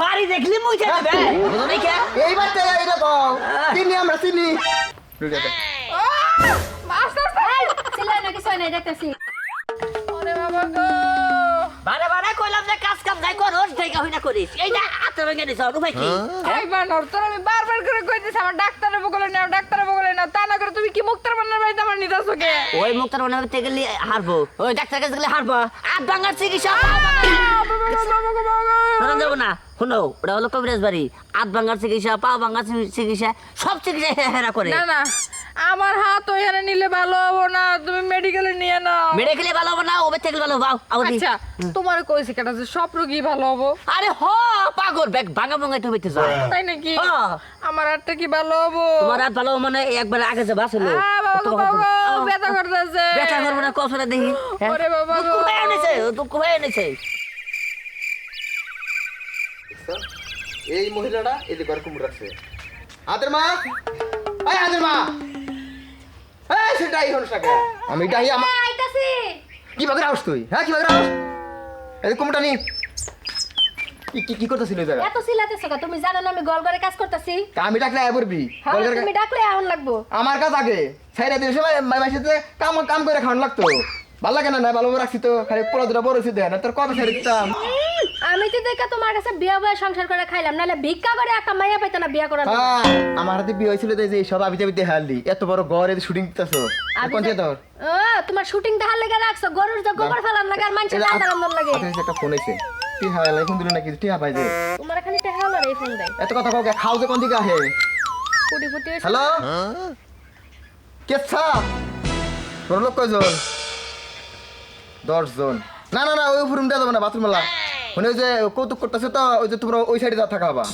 বাড়ি দেখলি মুইছে দেবে। বুঝো নাই কে? এইবার তো এরকম চিনি আমরা চিনি। চিল্লাই না কিছু নাই দেখতেছি। ওরে বাবা গো। বারে বারে কইলাম যে কাজ কাম যাই করস দেখা হই না করিস। এই না আত্ম ভেঙে নিছ উপায় কি? এই বানর তোর আমি বারবার করে কইতেছি আমার ডাক্তারের বগলে নাও ডাক্তারের বগলে নাও তা না করে তুমি কি মুক্তার বান্নার বাড়িতে আমার নিতাছো কে? ওই মুক্তার মনে হতে গেলে হারবো। ওই ডাক্তার কাছে গেলে হারবো। আর বাঙ্গার চিকিৎসা শোনা যাব না। শুনো ওটা হলো কবিরাজ বাড়ি। আধ ভাঙ্গার চিকিৎসা পা ভাঙ্গার চিকিৎসা সব চিকিৎসা হেরা করে। না না আমার হাত ওইখানে নিলে ভালো হব না তুমি মেডিকেলে নিয়ে নাও। মেডিকেলে ভালো হবে না ওবে থেকে ভালো বাও আচ্ছা তোমার কইছে কেটা যে সব রোগী ভালো হব। আরে হ পাগল ব্যাগ ভাঙা ভাঙাই তুমি তো যাও। তাই নাকি। আমার হাতটা কি ভালো হব? তোমার রাত ভালো মানে একবার আগে যে বাসলো ব্যথা করতেছে। করব না দেখি হ্যাঁ? ওরে বাবা দুঃখ এনেছে দুঃখ হয়ে এনেছে। এই মহিলাটা এই যে ঘর কুমড় রাখছে হাতের মা! এই হাতের মা! এই সেটা এই হনস টাকা আমি ডাহি আমার আইতাছি। কি বাগরা আউস তুই? হ্যাঁ কি বাগরা আউস এই কুমড়টা নি। কি কি কি করতেছিল জায়গা এত চিল্লাতেছ কেন? তুমি জানো না আমি গল করে কাজ করতেছি। আমি ডাকলে আয় পড়বি হ্যাঁ বল করে- তুমি ডাকলে এখন লাগবো। আমার কাজ আগে। সাইরা দিন সময় মাইমাসিতে কাম কাম করে খাওয়ান লাগতো। ভালো লাগে না না ভালো রাখছি তো। খালি পোলা দুটা বড় দেয় না তোর কবে ছেড়ে দিতাম? আমি তো দেখা তোমার কাছে বিয়া বয়ে সংসার করে খাইলাম নাহলে ভিক্ষা করে একটা মাইয়া পাইতো না বিয়া করার হ্যাঁ আমার হাতে বিয়ে হয়েছিল তো এই যে সব আবিতে আবিতে হারলি এত বড় ঘরে শুটিং দিতেছো। কোন যে- তোর ও, তোমার শুটিং দেখার লেগে রাখছো গরুর যে গোবর ফেলার লাগে আর মানুষের রান্দার লাগে। হাতে একটা ফোন এসে টিহা লাই ফোন দিল নাকি? টিহা পাই যে। তোমার খালি টাকা হলো এই ফোন দেয়। এত কথা কাউকে খাও যে কোন দিকে আহে? কুড়ি ফুটি হয়েছে। হ্যালো? কেচ্ছা তোর লোক কয়জন? দশ জন না না না ওই রুম দেওয়া যাবে না বাথরুম মানে ওই যে কৌতুক করতেছে তো ওই যে তোমরা ওই সাইডে যা থাকা হবা।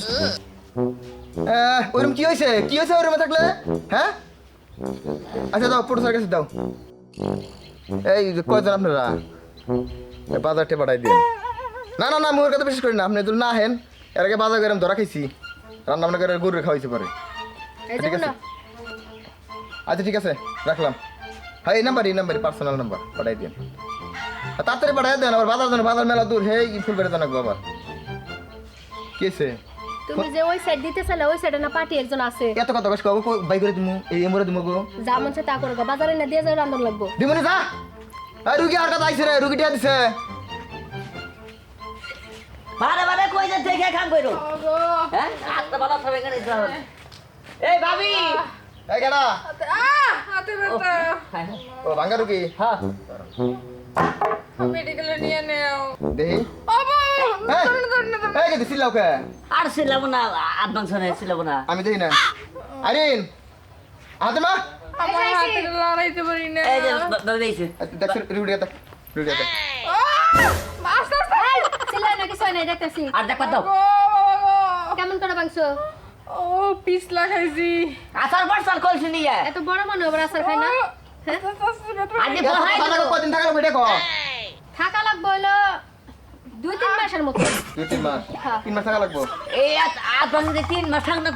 ওই রুম কি হয়েছে কি হয়েছে ওই রুমে থাকলে? হ্যাঁ? আচ্ছা দাও পুরো কাছে দাও। এই কয়জন আপনারা? বাজারটা পাঠাই দিন। না না না মুখের কথা বিশ্বাস করি না। আপনি যদি না আহেন এর আগে বাজার গরম ধরা খাইছি। রান্না বান্না করে গরু খাওয়াইতে পরে। ঠিক আছে। আচ্ছা ঠিক আছে রাখলাম। হ্যাঁ এই নাম্বার এই নাম্বার পার্সোনাল নাম্বার। পাঠাই দিন। তাড়াতাড়ি পাঠাই দেন আবার বাজার জানো বাজার মেলা দূর। হে ফুল বেড়ে জানাকবো আবার? কেছে তুমি যে ওই সাইড দিতে চাইলে ওই সাইডে না পার্টি একজন আছে। এত কথা কষ্ট কব বাই করে দিমু এই এমরে দিমু গো। যা মন তা করো গা। বাজারে না দিয়ে যাও রান্দার লাগবো। দিমুনি যা। এই রুগী আর কথা আইছে রে রুগী টিয়া দিছে। বারে বারে কই যে দেখে কাম কইরো? হ্যাঁ? আত্মা ভালো হবে। কেন এই ভাবি! এই কেডা? আহ, হাতে ব্যথা। ও ভাঙ্গা রুগী? হ্যাঁ। মেডিকেলে নিয়ে নেও। দেহি এই ধরুন, ধরুন, ধরুন। এই কে দিছিল ওকে আর ছিলাম না আদমাংস নেই ছিলাম না। আমি দেই না। আরিন হাতে আমার হাতে লড়াইতে পারি না। এই যে বেইছে দেখ রুগী দেখ রুগী দেখ আস্তে আস্তে। এই, না কিছু নাই দেখতেছি। আর দেখ দাও। গো, বাবা গো। কেমন করে বাংছো ও পিছলা খাইছি। আসার পর সাল কলছি নিয়ে। এত বড় মনে হবে আসার খাই না? আস্তে ব্যথা আগে এত বহাই কথা দাও। কদিন থাকল বেটা কো থাকা লাগবো হলো দুই তিন মাসের মতো। দুই তিন মাস? হ্যাঁ। তিন মাস থাকা লাগবো? এই আদমাংস তিন মাস থাক না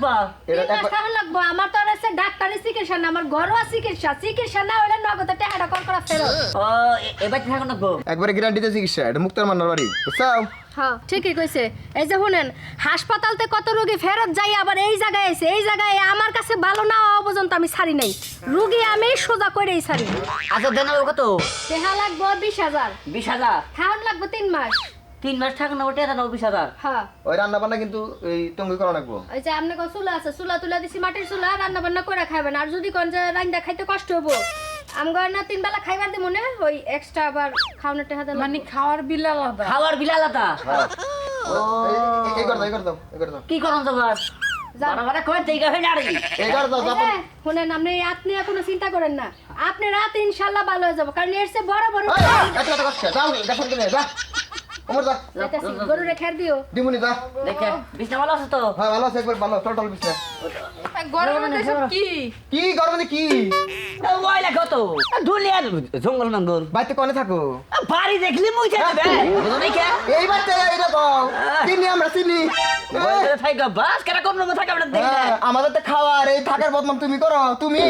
তিন মাস থাকা লাগবো। আমার তো আছে ডাক্তারি চিকিৎসা না আমার ঘরোয়া চিকিৎসা। চিকিৎসা না হলে নগদ টাকাটা কল করা ফেরত। ও এবার থাক না গো একবারে গ্যারান্টিতে চিকিৎসা এটা মুক্তার মান্নার বাড়ি। হ্যাঁ ঠিকই কইছে। এই যে শুনেন হাসপাতালতে কত রোগী ফেরত যাই আবার এই জায়গায় এসে এই জায়গায় আমার কাছে ভালো না হওয়া পর্যন্ত আমি ছাড়ি নাই। রুগী আমি সোজা করেই ছাড়ি। আচ্ছা দেন কত? দেহা লাগবো বিশ হাজার। বিশ হাজার? খাওয়ান লাগবো তিন মাস। তিন মাস থাক না ওটা দেন বিশ হাজার? হ্যাঁ। ওই রান্না বান্না কিন্তু এই টঙ্গি করা লাগবো। ওই যে আপনার চুলা আছে চুলা তুলা দিছি মাটির চুলা রান্না বান্না করে খাবেন। আর যদি কোন যে রান্না খাইতে কষ্ট হব। আমগর না তিন বেলা খাইবার মনে ওই এক্সট্রা আবার খাওয়ানোর টাকা মানে খাওয়ার বিল আলাদা খাওয়ার বিল আলাদা ও এই- এই দাও এই করে দাও এই করে দাও কি করন কই হই এই করে দাও শুনেন আপনি এখনও কোনো চিন্তা করেন না আপনি রাত ইনশাল্লাহ ভালো হয়ে যাব কারণ এর চেয়ে বড় বড় কথা যাও যা ওমর যা। যাইতাছি, গরুরে খের দিও। দিমুনি যা। দেখে বিছনা ভালো আছে তো? হ্যাঁ ভালো আছে একবার ভালো টোটাল বিছনা। গরমের দেশে কি? কি গরমে কি? ওইলা কত? দুলিয়ার জঙ্গল মঙ্গল বাইতে কোনে থাকো। বাড়ি দেখলি মুইছে দেবে বুঝো নাই কে? এইবার তো এরকম চিনি আমরা চিনি। বলতে বাস কেন কোন রুমে থাকা আমরা দেখি হ্যাঁ, আমাদের তো খাওয়ার এই থাকার বদনাম তুমি করো। তুমি?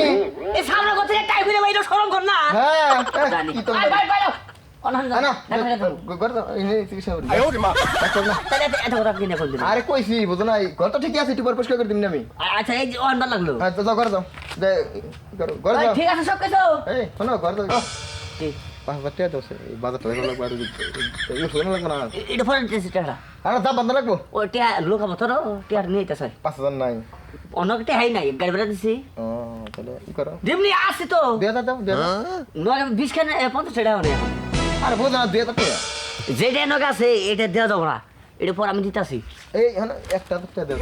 এই সামনে কথা টাই ফিরে বাইরে শরম কর না। হ্যাঁ। কি তো দাও আরে কইছি বুঝো না ঘর তো ঠিকই আছে একটু পর পরিষ্কার করে দিবি না আমি আচ্ছা এই যে অনবার লাগল। হ্যাঁ তো যাও ঘর যাও। যে ঘর যাও। ঠিক আছে সব কিছু? এই শোনো ঘর দাও পাঁচ হাজার নাই। গাড়ি ভাড়া দিছি। ও তাহলে ই করো। যেমনি আসছে তো। দাও বিশ খানে পঞ্চাশ টাকা আরে বুঝো না দুই হাজার টাকা যেটা আছে এটা দেওয়া যাব না এটা পর আমি দিতাছি। এই হ্যাঁ একটা টাকা দেও।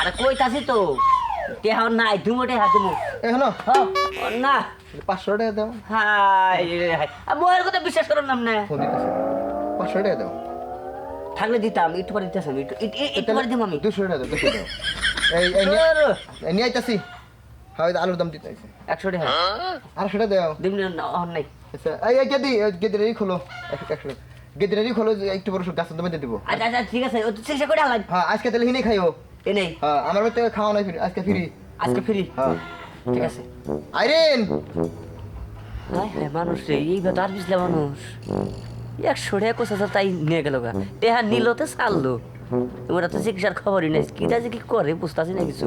আরে কইতাছি তো টিয়া নাই তুমি টিয়া তুমি এই হ্যাঁ হ্যাঁ, না। পাঁচশো টাকা দাও। হাই বইয়ের কথা বিশ্বাস করো নাম না পাঁচশো টাকা দাও। থাকলে দিতাম একটু পরে দিতেছি আমি একটু পরে দিম আমি। দুশো টাকা দাও দুশো দাও। এই নিয়ে আইতাছি। হয় আলুর দাম দিতে একশো টাকা। আড়াইশো টাকা দাও। দিবনি না অন নাই। আচ্ছা এই গেদি খোলো। একটু বড় দেবো। আচ্ছা আচ্ছা ঠিক আছে ও তো চিকিৎসা করে আলাই হ্যাঁ আজকে তাহলে হিনে খাইও। এ নেই। হ্যাঁ আমার বাড়িতে খাওয়া নাই আজকে ফিরি। আজকে ফিরি? হ্যাঁ। ঠিক আছে। আইরিন! হাই হাই মানুষ রে এই মানুষ। কোথা তাই নিয়ে গেল গা। টেহা নিল তো ছাড়লো। ওরা তো চিকিৎসার খবরই নেই। কি করে বুঝতেছি না কিছু।